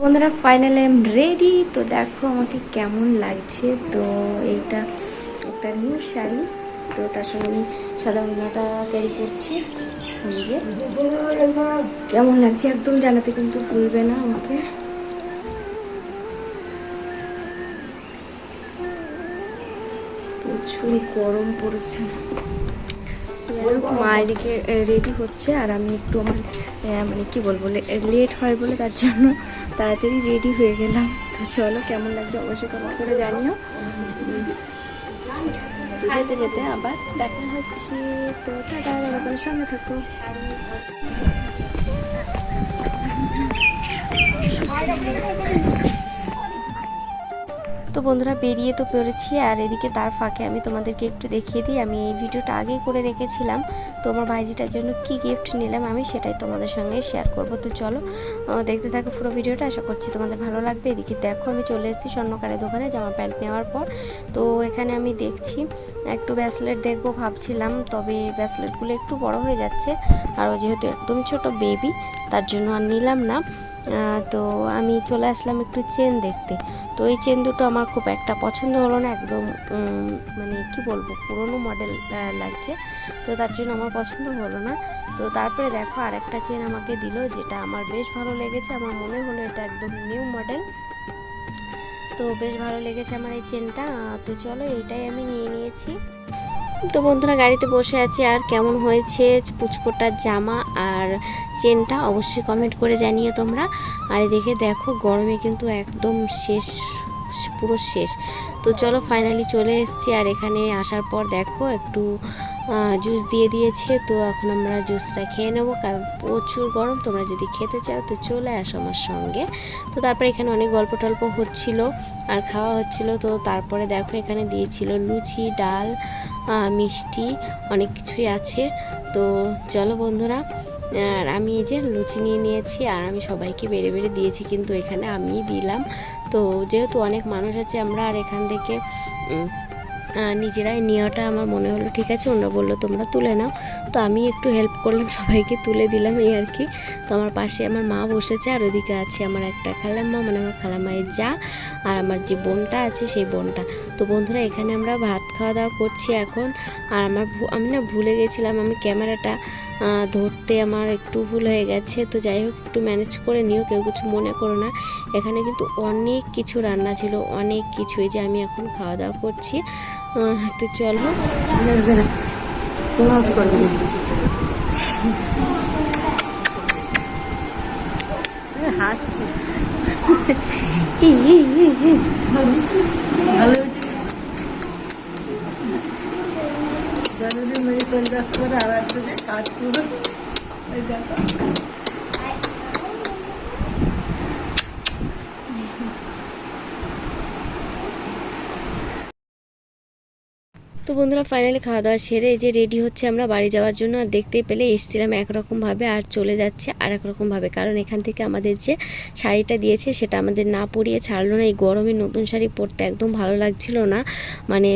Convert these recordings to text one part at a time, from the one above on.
বন্ধুরা finally I am ready তো দেখো আমাকে কেমন লাগছে। তো এইটা একটা নিউ শাড়ি। তো তার সঙ্গে আমি সাদা ওড়নাটা ক্যারি করছি। কেমন লাগছে একদম জানাতে কিন্তু ভুলবে না আমাকে। প্রচুর গরম পড়েছে। মা এদিকে রেডি হচ্ছে আর আমি একটু আমার মানে কি বলব লেট হয় বলে তার জন্য তাড়াতাড়ি রেডি হয়ে গেলাম। তো চলো, কেমন লাগছে অবশ্যই কমা করে জানিও। যেতে যেতে আবার দেখা হচ্ছে। তো টাটা সঙ্গে থাকো। তো বন্ধুরা বেরিয়ে তো পেরেছি আর এদিকে তার ফাঁকে আমি তোমাদেরকে একটু দেখিয়ে দিই। আমি এই ভিডিওটা আগেই করে রেখেছিলাম, তো আমার ভাইজিটার জন্য কি গিফট নিলাম আমি সেটাই তোমাদের সঙ্গে শেয়ার করব। তো চলো দেখতে থাকো পুরো ভিডিওটা, আশা করছি তোমাদের ভালো লাগবে। এদিকে দেখো আমি চলে এসেছি স্বর্ণকারের দোকানে জামা প্যান্ট নেওয়ার পর। তো এখানে আমি দেখছি, একটু ব্যাসলেট দেখব ভাবছিলাম, তবে ব্যাসলেটগুলো একটু বড় হয়ে যাচ্ছে, আর ও যেহেতু একদম ছোট বেবি তার জন্য আর নিলাম না। তো আমি চলে আসলাম একটু চেন দেখতে। তো এই চেন দুটো আমার খুব একটা পছন্দ হলো না, একদম মানে কি বলব, পুরনো মডেল লাগছে। তো তার জন্য আমার পছন্দ হলো না। তো তারপরে দেখো আর একটা চেন আমাকে দিল যেটা আমার বেশ ভালো লেগেছে, আমার মনে হলো এটা একদম নিউ মডেল তো বেশ ভালো লেগেছে আমার এই চেনটা। তো চলো এইটাই আমি নিয়ে নিয়েছি। তো বন্ধুরা, গাড়িতে বসে আছি আর কেমন হয়েছে পুচকোটার জামা আর চেনটা অবশ্যই কমেন্ট করে জানিও তোমরা। আর এদিকে দেখো, গরমে কিন্তু একদম শেষ, পুরো শেষ। তো চলো ফাইনালি চলে এসেছি আর এখানে আসার পর দেখো, একটু জুস দিয়ে দিয়েছে। তো এখন আমরা জুসটা খেয়ে নেব, কারণ প্রচুর গরম। তোমরা যদি খেতে চাও তো চলে আসো আমার সঙ্গে। তো তারপরে এখানে অনেক গল্প টল্প হচ্ছিল আর খাওয়া হচ্ছিল। তো তারপরে দেখো এখানে দিয়েছিল লুচি, ডাল মিষ্টি অনেক কিছুই আছে। তো চলো বন্ধুরা, আর আমি এই যে লুচি নিয়ে নিয়েছি, আর আমি সবাইকে বেড়ে বেড়ে দিয়েছি কিন্তু এখানে আমিই দিলাম। তো যেহেতু অনেক মানুষ আছে আমরা আর এখান থেকে নিজেরাই নেওয়াটা আমার মনে হলো, ঠিক আছে ওনারা বলল তোমরা তুলে নাও। তো আমি একটু হেল্প করলাম, সবাইকে তুলে দিলাম এই আর কি। তো আমার পাশে আমার মা বসেছে, আর ওদিকে আছে আমার একটা খালাম্মা মানে আমার খালাম্মায়ের যা, আর আমার যে বোনটা আছে সেই বোনটা। তো বন্ধুরা, এখানে আমরা ভাত খাওয়া দাওয়া করছি এখন। আর আমার আমি না ভুলে গেছিলাম, আমি ক্যামেরাটা ধরতে আমার একটু ভুল হয়ে গেছে। তো যাই হোক, একটু ম্যানেজ করে নিও, কেউ কিছু মনে করো না। এখানে কিন্তু অনেক কিছু রান্না ছিল, অনেক কিছু। এই যে আমি এখন খাওয়া দাওয়া করছি। তো চলো। হাসছি। ই, ই, ই, ই। ভালো জরুরি মেডিকেল কাজ করে আর একটা কাজ করে ওই দেখো। তো বন্ধুরা ফাইনালি খাওয়া দাওয়া সেরে যে রেডি হচ্ছে আমরা বাড়ি যাওয়ার জন্য, আর দেখতেই পেলে এসেছিলাম একরকমভাবে আর চলে যাচ্ছে আর একরকমভাবে কারণ এখান থেকে আমাদের যে শাড়িটা দিয়েছে সেটা আমাদের না পরিয়ে ছাড়লো না, এই গরমে নতুন শাড়ি পরতে একদম ভালো লাগছিল না মানে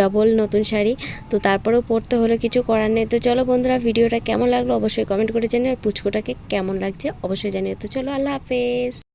ডাবল নতুন শাড়ি। তো তারপরেও পরতে হলো, কিছু করার নেই। তো চলো বন্ধুরা ভিডিওটা কেমন লাগল অবশ্যই কমেন্ট করে জানিও, আর পুচকোটাকে কেমন লাগছে অবশ্যই জানিও। তো চলো, আল্লাহ হাফেজ।